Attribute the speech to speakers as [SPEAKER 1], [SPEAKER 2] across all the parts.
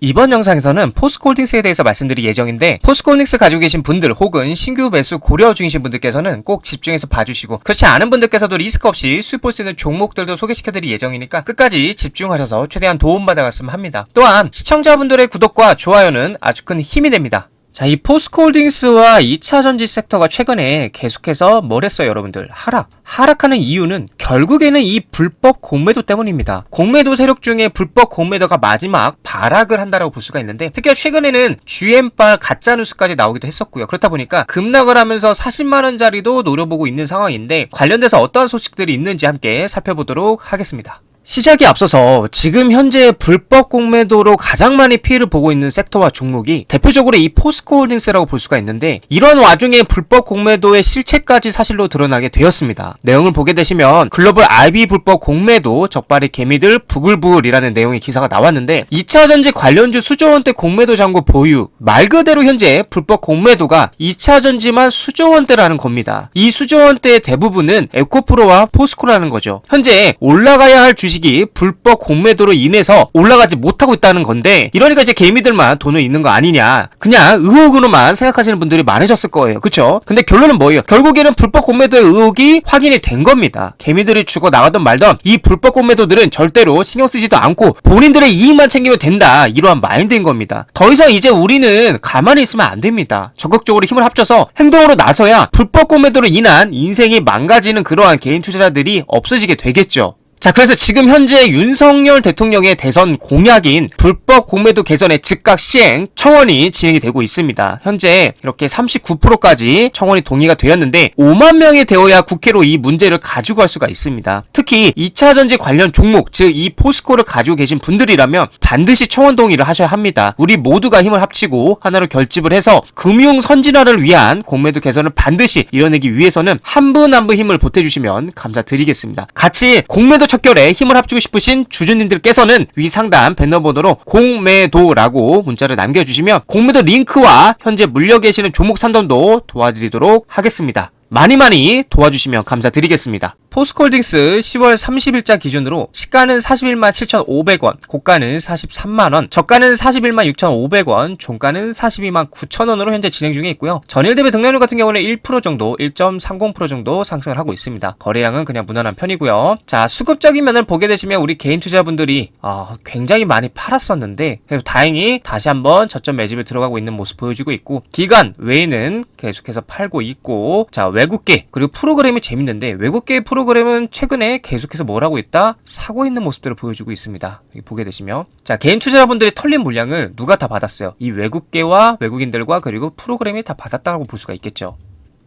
[SPEAKER 1] 이번 영상에서는 포스코홀딩스에 대해서 말씀드릴 예정인데 포스코홀딩스 가지고 계신 분들 혹은 신규 매수 고려 중이신 분들께서는 꼭 집중해서 봐주시고 그렇지 않은 분들께서도 리스크 없이 수익 볼수 있는 종목들도 소개시켜드릴 예정이니까 끝까지 집중하셔서 최대한 도움받아갔으면 합니다. 또한 시청자분들의 구독과 좋아요는 아주 큰 힘이 됩니다. 자, 이 포스코홀딩스와 2차 전지 섹터가 최근에 계속해서 뭘 했어요, 여러분들? 하락. 하락하는 이유는 결국에는 이 불법 공매도 때문입니다. 공매도 세력 중에 불법 공매도가 마지막 발악을 한다라고 볼 수가 있는데 특히 최근에는 GM발 가짜 뉴스까지 나오기도 했었고요. 그렇다 보니까 급락을 하면서 40만 원짜리도 노려보고 있는 상황인데 관련돼서 어떠한 소식들이 있는지 함께 살펴보도록 하겠습니다. 시작이 앞서서 지금 현재 불법 공매도로 가장 많이 피해를 보고 있는 섹터와 종목이 대표적으로 이 포스코홀딩스라고 볼 수가 있는데 이런 와중에 불법 공매도의 실체까지 사실로 드러나게 되었습니다. 내용을 보게 되시면 글로벌 RB 불법 공매도 적발의 개미들 부글부글이라는 내용의 기사가 나왔는데 2차 전지 관련주 수조 원대 공매도 잔고 보유 말 그대로 현재 불법 공매도가 2차 전지만 수조 원대라는 겁니다. 이 수조 원대의 대부분은 에코프로와 포스코라는 거죠. 현재 올라가야 할 주식 주식이 불법 공매도로 인해서 올라가지 못하고 있다는 건데 이러니까 이제 개미들만 돈을 있는 거 아니냐. 그냥 의혹으로만 생각하시는 분들이 많으셨을 거예요. 그쵸? 근데 결론은 뭐예요? 결국에는 불법 공매도의 의혹이 확인이 된 겁니다. 개미들이 죽어 나가던 말던 이 불법 공매도들은 절대로 신경 쓰지도 않고 본인들의 이익만 챙기면 된다. 이러한 마인드인 겁니다. 더 이상 이제 우리는 가만히 있으면 안 됩니다. 적극적으로 힘을 합쳐서 행동으로 나서야 불법 공매도로 인한 인생이 망가지는 그러한 개인 투자자들이 없어지게 되겠죠 자, 그래서 지금 현재 윤석열 대통령의 대선 공약인 불법 공매도 개선의 즉각 시행 청원이 진행이 되고 있습니다. 현재 이렇게 39%까지 청원이 동의가 되었는데 5만 명이 되어야 국회로 이 문제를 가지고 갈 수가 있습니다. 특히 2차 전지 관련 종목, 즉 이 포스코를 가지고 계신 분들이라면 반드시 청원 동의를 하셔야 합니다. 우리 모두가 힘을 합치고 하나로 결집을 해서 금융 선진화를 위한 공매도 개선을 반드시 이뤄내기 위해서는 한 분 한분 힘을 보태주시면 감사드리겠습니다. 같이 공매도 척결에 힘을 합치고 싶으신 주주님들께서는 위 상단 배너번호로 공매도라고 문자를 남겨주시면 공매도 링크와 현재 물려 계시는 종목 산돈도 도와드리도록 하겠습니다. 많이 많이 도와주시면 감사드리겠습니다. 포스콜딩스 10월 30일자 기준으로 시가는 41만 7,500원, 고가는 43만원, 저가는 41만 6,500원, 종가는 42만 9천원으로 현재 진행 중에 있고요. 전일 대비 등락률 같은 경우는 1% 정도, 1.30% 정도 상승을 하고 있습니다. 거래량은 그냥 무난한 편이고요. 자, 수급적인 면을 보게 되시면 우리 개인 투자분들이 어, 굉장히 많이 팔았었는데 다행히 다시 한번 저점 매집에 들어가고 있는 모습 보여주고 있고 기간 외에는 계속해서 팔고 있고 자, 외국계 그리고 프로그램이 재밌는데 외국계 프로 프로그램은 최근에 계속해서 뭘 하고 있다? 사고 있는 모습들을 보여주고 있습니다. 보게 되시면 자 개인 투자자분들이 털린 물량을 누가 다 받았어요? 이 외국계와 외국인들과 그리고 프로그램이 다 받았다고 볼 수가 있겠죠.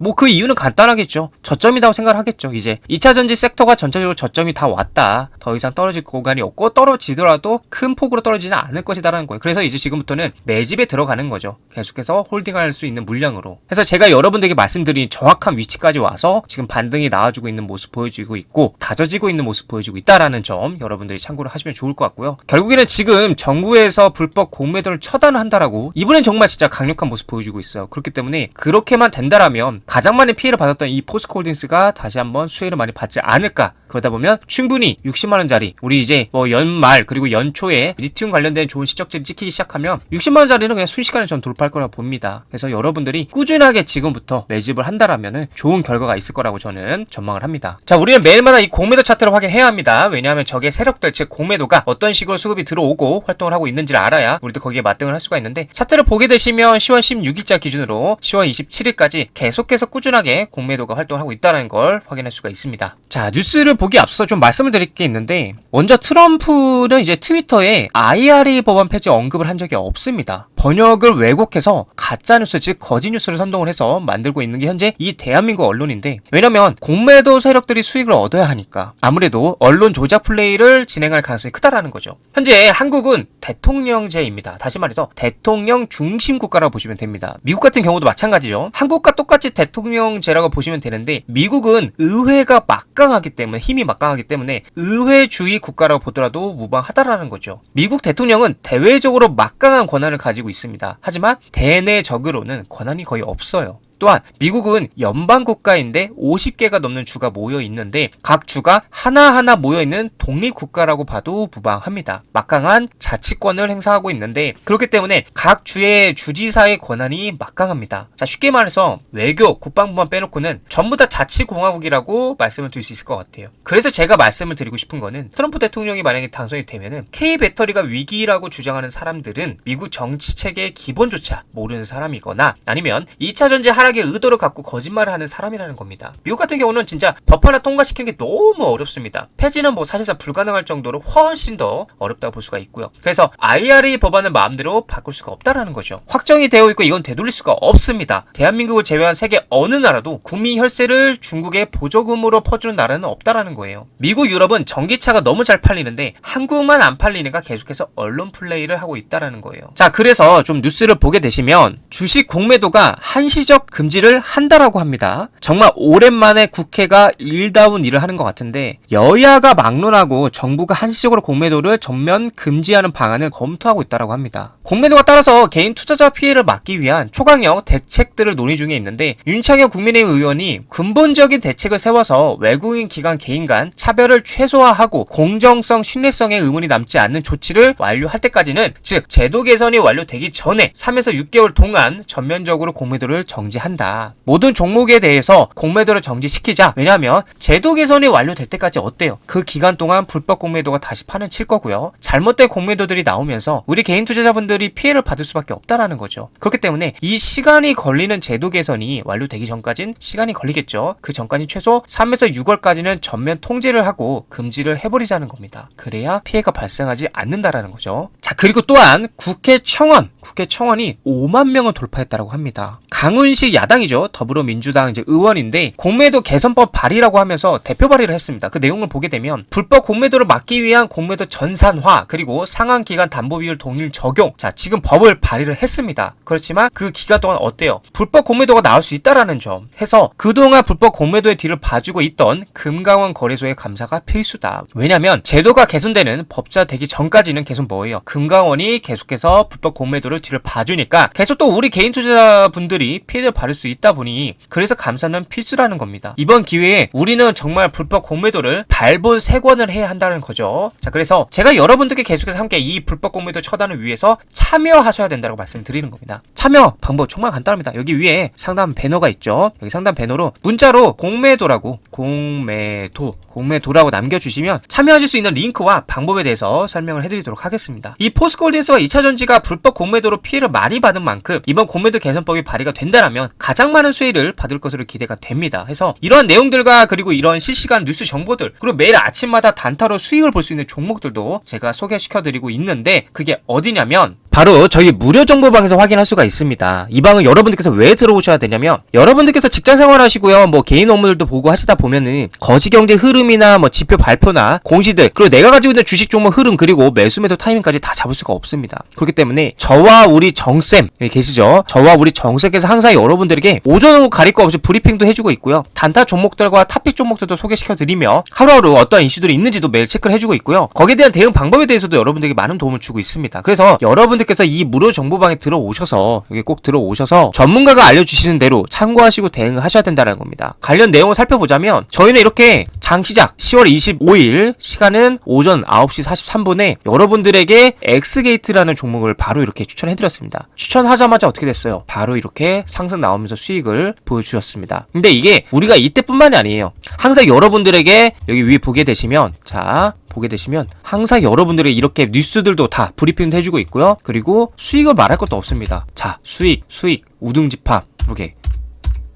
[SPEAKER 1] 뭐 그 이유는 간단하겠죠. 저점이라고 생각을 하겠죠. 이제 2차 전지 섹터가 전체적으로 저점이 다 왔다. 더 이상 떨어질 공간이 없고 떨어지더라도 큰 폭으로 떨어지지 않을 것이다라는 거예요. 그래서 이제 지금부터는 매집에 들어가는 거죠. 계속해서 홀딩할 수 있는 물량으로. 그래서 제가 여러분들에게 말씀드린 정확한 위치까지 와서 지금 반등이 나와주고 있는 모습 보여주고 있고 다져지고 있는 모습 보여주고 있다라는 점 여러분들이 참고를 하시면 좋을 것 같고요. 결국에는 지금 정부에서 불법 공매도를 처단한다라고 이번엔 정말 진짜 강력한 모습 보여주고 있어요. 그렇기 때문에 그렇게만 된다라면 가장 많이 피해를 받았던 이 포스코홀딩스가 다시 한번 수혜를 많이 받지 않을까. 그러다 보면 충분히 60만 원짜리 우리 이제 뭐 연말 그리고 연초에 리튬 관련된 좋은 시적들이 찍히기 시작하면 60만 원짜리는 그냥 순식간에 전 돌파할 거라고 봅니다. 그래서 여러분들이 꾸준하게 지금부터 매집을 한다라면 좋은 결과가 있을 거라고 저는 전망을 합니다. 자 우리는 매일마다 이 공매도 차트를 확인해야 합니다. 왜냐하면 적의 세력들 즉 공매도가 어떤 식으로 수급이 들어오고 활동을 하고 있는지를 알아야 우리도 거기에 맞등을 할 수가 있는데 차트를 보게 되시면 10월 16일자 기준으로 10월 27일까지 계속해서 계속해서 꾸준하게 공매도가 활동하고 있다는 걸 확인할 수가 있습니다. 자, 뉴스를 보기 앞서서 좀 말씀을 드릴 게 있는데 먼저 트럼프는 이제 트위터에 IRA 법안 폐지 언급을 한 적이 없습니다. 번역을 왜곡해서 가짜 뉴스 즉 거짓 뉴스를 선동을 해서 만들고 있는 게 현재 이 대한민국 언론인데 왜냐면 공매도 세력들이 수익을 얻어야 하니까 아무래도 언론 조작 플레이를 진행할 가능성이 크다라는 거죠. 현재 한국은 대통령제입니다. 다시 말해서 대통령 중심 국가라고 보시면 됩니다. 미국 같은 경우도 마찬가지죠. 한국과 똑같이 대통령제라고 보시면 되는데 미국은 의회가 막강하기 때문에 힘이 막강하기 때문에 의회주의 국가라고 보더라도 무방하다라는 거죠. 미국 대통령은 대외적으로 막강한 권한을 가지고 있습니다. 하지만 대내적으로는 권한이 거의 없어요. 또한 미국은 연방 국가인데 50개가 넘는 주가 모여 있는데 각 주가 하나하나 모여 있는 독립 국가라고 봐도 무방합니다. 막강한 자치권을 행사하고 있는데 그렇기 때문에 각 주의 주지사의 권한이 막강합니다. 자, 쉽게 말해서 외교, 국방부만 빼놓고는 전부 다 자치공화국이라고 말씀을 드릴 수 있을 것 같아요. 그래서 제가 말씀을 드리고 싶은 거는 트럼프 대통령이 만약에 당선이 되면은 K 배터리가 위기라고 주장하는 사람들은 미국 정치 체계의 기본조차 모르는 사람이거나 아니면 2차 전지 하락 의 의도를 갖고 거짓말을 하는 사람이라는 겁니다. 미국 같은 경우는 진짜 법 하나 통과시키는 게 너무 어렵습니다. 폐지는 뭐 사실상 불가능할 정도로 훨씬 더 어렵다고 볼 수가 있고요. 그래서 IRA 법안을 마음대로 바꿀 수가 없다라는 거죠. 확정이 되어 있고 이건 되돌릴 수가 없습니다. 대한민국을 제외한 세계 어느 나라도 국민 혈세를 중국에 보조금으로 퍼주는 나라는 없다라는 거예요. 미국, 유럽은 전기차가 너무 잘 팔리는데 한국만 안 팔리니까 계속해서 언론 플레이를 하고 있다라는 거예요. 자, 그래서 좀 뉴스를 보게 되시면 주식 공매도가 한시적 금지를 한다라고 합니다. 정말 오랜만에 국회가 일다운 일을 하는 것 같은데 여야가 막론하고 정부가 한시적으로 공매도를 전면 금지하는 방안을 검토하고 있다라고 합니다. 공매도가 따라서 개인 투자자 피해를 막기 위한 초강력 대책들을 논의 중에 있는데 윤창현 국민의힘 의원이 근본적인 대책을 세워서 외국인 기관 개인 간 차별을 최소화하고 공정성 신뢰성에 의문이 남지 않는 조치를 완료할 때까지는 즉 제도 개선이 완료되기 전에 3에서 6개월 동안 전면적으로 공매도를 정지한 다. 모든 종목에 대해서 공매도를 정지시키자. 왜냐하면 제도 개선이 완료될 때까지 어때요? 그 기간 동안 불법 공매도가 다시 판을 칠 거고요. 잘못된 공매도들이 나오면서 우리 개인 투자자분들이 피해를 받을 수밖에 없다라는 거죠. 그렇기 때문에 이 시간이 걸리는 제도 개선이 완료되기 전까진 시간이 걸리겠죠. 그 전까지 최소 3에서 6월까지는 전면 통제를 하고 금지를 해버리자는 겁니다. 그래야 피해가 발생하지 않는다라는 거죠. 자, 그리고 또한 국회 청원, 국회 청원이 5만 명을 돌파했다고 합니다. 강훈 식 야당이죠. 더불어민주당 이제 의원인데 공매도 개선법 발의라고 하면서 대표 발의를 했습니다. 그 내용을 보게 되면 불법 공매도를 막기 위한 공매도 전산화 그리고 상한 기간 담보 비율 동일 적용. 자, 지금 법을 발의를 했습니다. 그렇지만 그 기간 동안 어때요? 불법 공매도가 나올 수 있다라는 점 해서 그동안 불법 공매도의 뒤를 봐주고 있던 금강원 거래소의 감사가 필수다. 왜냐면 제도가 개선되는 법자 되기 전까지는 계속 뭐예요? 금강원이 계속해서 불법 공매도를 뒤를 봐주니까 계속 또 우리 개인 투자자분들이 피해를 받을 수 있다 보니 그래서 감사는 필수라는 겁니다. 이번 기회에 우리는 정말 불법 공매도를 발본 세권을 해야 한다는 거죠. 자, 그래서 제가 여러분들께 계속해서 함께 이 불법 공매도 처단을 위해서 참여하셔야 된다고 말씀드리는 겁니다. 참여 방법 정말 간단합니다. 여기 위에 상단 배너가 있죠. 여기 상단 배너로 문자로 공매도라고 공매도 공매도라고 남겨주시면 참여하실 수 있는 링크와 방법에 대해서 설명을 해드리도록 하겠습니다. 이 포스콜딘스와 2차전지가 불법 공매도로 피해를 많이 받은 만큼 이번 공매도 개선법이 발의가 된다면 가장 많은 수혜를 받을 것으로 기대가 됩니다. 해서 이러한 내용들과 그리고 이런 실시간 뉴스 정보들 그리고 매일 아침마다 단타로 수익을 볼 수 있는 종목들도 제가 소개시켜드리고 있는데 그게 어디냐면 바로 저희 무료 정보방에서 확인할 수가 있습니다. 이 방은 여러분들께서 왜 들어오셔야 되냐면 여러분들께서 직장 생활하시고요. 뭐 개인 업무들도 보고 하시다 보면은 거시 경제 흐름이나 뭐 지표 발표나 공시들 그리고 내가 가지고 있는 주식 종목 흐름 그리고 매수 매도 타이밍까지 다 잡을 수가 없습니다. 그렇기 때문에 저와 우리 정쌤 여기 계시죠? 저와 우리 정쌤께서 항상 여러분들에게 오전 오후 가릴 거 없이 브리핑도 해주고 있고요. 단타 종목들과 탑픽 종목들도 소개시켜 드리며 하루하루 어떤 이슈들이 있는지도 매일 체크를 해주고 있고요. 거기에 대한 대응 방법에 대해서도 여러분들에게 많은 도움을 주고 있습니다. 그래서 여러분 들께서 이 무료 정보방에 들어오셔서 여기 꼭 들어오셔서 전문가가 알려주시는 대로 참고하시고 대응을 하셔야 된다는 겁니다. 관련 내용을 살펴보자면 저희는 이렇게 장 시작 10월 25일 시간은 오전 9시 43분에 여러분들에게 엑스게이트라는 종목을 바로 이렇게 추천해드렸습니다. 추천하자마자 어떻게 됐어요? 바로 이렇게 상승 나오면서 수익을 보여주셨습니다. 근데 이게 우리가 이때뿐만이 아니에요. 항상 여러분들에게 여기 위에 보게 되시면 자 보게 되시면 항상 여러분들의 이렇게 뉴스들도 다 브리핑도 해주고 있고요. 그리고 수익을 말할 것도 없습니다. 자 수익 수익 우등집합 이렇게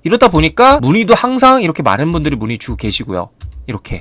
[SPEAKER 1] 이러다 보니까 문의도 항상 이렇게 많은 분들이 문의 주고 계시고요. 이렇게.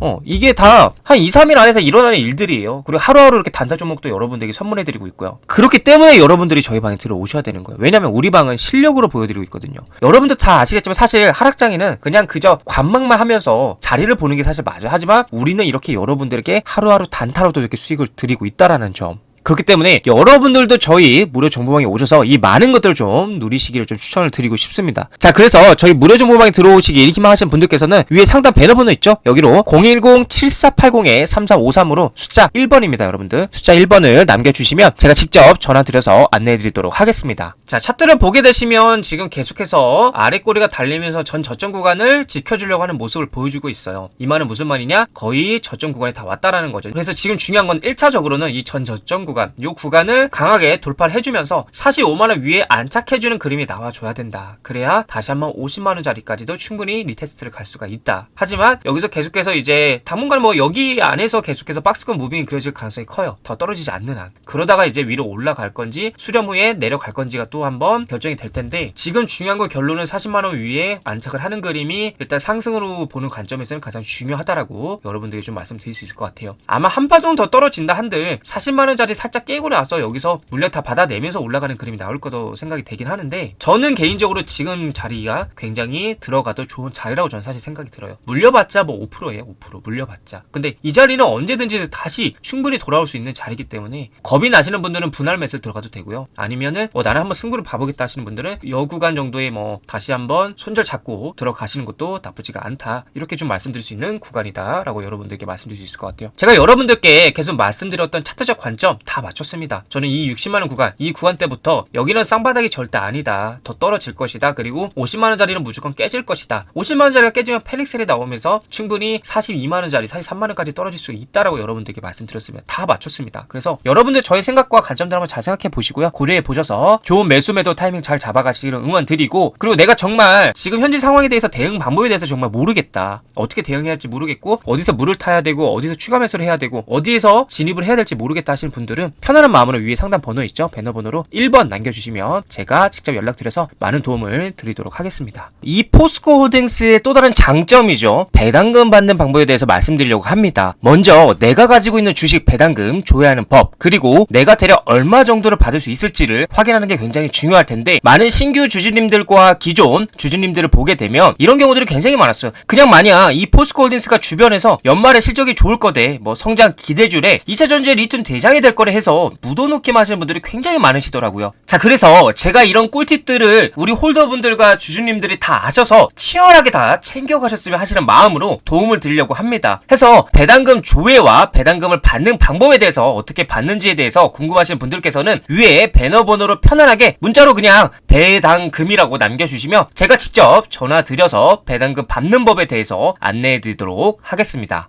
[SPEAKER 1] 어, 이게 다 한 2, 3일 안에서 일어나는 일들이에요. 그리고 하루하루 이렇게 단타 종목도 여러분들에게 선물해드리고 있고요. 그렇기 때문에 여러분들이 저희 방에 들어오셔야 되는 거예요. 왜냐면 우리 방은 실력으로 보여드리고 있거든요. 여러분들 다 아시겠지만 사실 하락장에는 그냥 그저 관망만 하면서 자리를 보는 게 사실 맞아요. 하지만 우리는 이렇게 여러분들에게 하루하루 단타로도 이렇게 수익을 드리고 있다라는 점. 그렇기 때문에 여러분들도 저희 무료 정보방에 오셔서 이 많은 것들을 좀 누리시기를 좀 추천을 드리고 싶습니다. 자, 그래서 저희 무료 정보방에 들어오시기 희망하시는 분들께서는 위에 상단 배너 번호 있죠? 여기로 010-7480-3353으로 숫자 1번입니다, 여러분들. 숫자 1번을 남겨주시면 제가 직접 전화 드려서 안내해드리도록 하겠습니다. 자, 차트를 보게 되시면 지금 계속해서 아래 꼬리가 달리면서 전 저점 구간을 지켜주려고 하는 모습을 보여주고 있어요. 이 말은 무슨 말이냐? 거의 저점 구간에 다 왔다라는 거죠. 그래서 지금 중요한 건 1차적으로는 이 전 저점 구간, 이 구간을 강하게 돌파를 해주면서 45만원 위에 안착해주는 그림이 나와줘야 된다. 그래야 다시 한번 50만원짜리까지도 충분히 리테스트를 갈 수가 있다. 하지만 여기서 계속해서 이제 당분간 뭐 여기 안에서 계속해서 박스권 무빙이 그려질 가능성이 커요. 더 떨어지지 않는 한. 그러다가 이제 위로 올라갈 건지 수렴 후에 내려갈 건지가 또 한번 결정이 될 텐데 지금 중요한 건 결론은 40만원 위에 안착을 하는 그림이 일단 상승으로 보는 관점에서는 가장 중요하다라고 여러분들에게 좀 말씀드릴 수 있을 것 같아요. 아마 한 파동 더 떨어진다 한들 40만원짜리 살짝 깨고 나서 여기서 물량 다 받아내면서 올라가는 그림이 나올 거도 생각이 되긴 하는데 저는 개인적으로 지금 자리가 굉장히 들어가도 좋은 자리라고 저는 사실 생각이 들어요. 물려봤자 뭐 5%예요. 5% 물려봤자. 근데 이 자리는 언제든지 다시 충분히 돌아올 수 있는 자리이기 때문에 겁이 나시는 분들은 분할 매수 들어가도 되고요. 아니면은 뭐 나는 한번 승부를 봐보겠다 하시는 분들은 여 구간 정도에 뭐 다시 한번 손절 잡고 들어가시는 것도 나쁘지가 않다. 이렇게 좀 말씀드릴 수 있는 구간이다라고 여러분들께 말씀드릴 수 있을 것 같아요. 제가 여러분들께 계속 말씀드렸던 차트적 관점 다 맞췄습니다. 저는 이 60만 원 구간, 이 구간 때부터 여기는 쌍바닥이 절대 아니다. 더 떨어질 것이다. 그리고 50만 원짜리는 무조건 깨질 것이다. 50만 원짜리가 깨지면 페닉셀이 나오면서 충분히 42만 원짜리, 43만 원까지 떨어질 수 있다라고 여러분들께 말씀드렸으면 다 맞췄습니다. 그래서 여러분들 저의 생각과 관점들 한번 잘 생각해 보시고요. 고려해 보셔서 좋은 매수 매도 타이밍 잘 잡아가시기를 응원 드리고 그리고 내가 정말 지금 현재 상황에 대해서 대응 방법에 대해서 정말 모르겠다. 어떻게 대응해야 할지 모르겠고 어디서 물을 타야 되고 어디서 추가 매수를 해야 되고 어디에서 진입을 해야 될지 모르겠다 하시는 분들은 편안한 마음으로 위에 상단 번호 있죠? 배너 번호로 1번 남겨주시면 제가 직접 연락드려서 많은 도움을 드리도록 하겠습니다. 이 포스코 홀딩스의 또 다른 장점이죠. 배당금 받는 방법에 대해서 말씀드리려고 합니다. 먼저 내가 가지고 있는 주식 배당금 조회하는 법 그리고 내가 대략 얼마 정도를 받을 수 있을지를 확인하는 게 굉장히 중요할 텐데 많은 신규 주주님들과 기존 주주님들을 보게 되면 이런 경우들이 굉장히 많았어요. 그냥 만약 이 포스코 홀딩스가 주변에서 연말에 실적이 좋을 거대 뭐 성장 기대줄에 2차 전지의 리튬 대장이 될 거래 해서 묻어놓기만 하시는 분들이 굉장히 많으시더라고요. 자 그래서 제가 이런 꿀팁들을 우리 홀더분들과 주주님들이 다 아셔서 치열하게 다 챙겨가셨으면 하시는 마음으로 도움을 드리려고 합니다. 해서 배당금 조회와 배당금을 받는 방법에 대해서 어떻게 받는지에 대해서 궁금하신 분들께서는 위에 배너 번호로 편안하게 문자로 그냥 배당금이라고 남겨주시면 제가 직접 전화 드려서 배당금 받는 법에 대해서 안내해 드리도록 하겠습니다.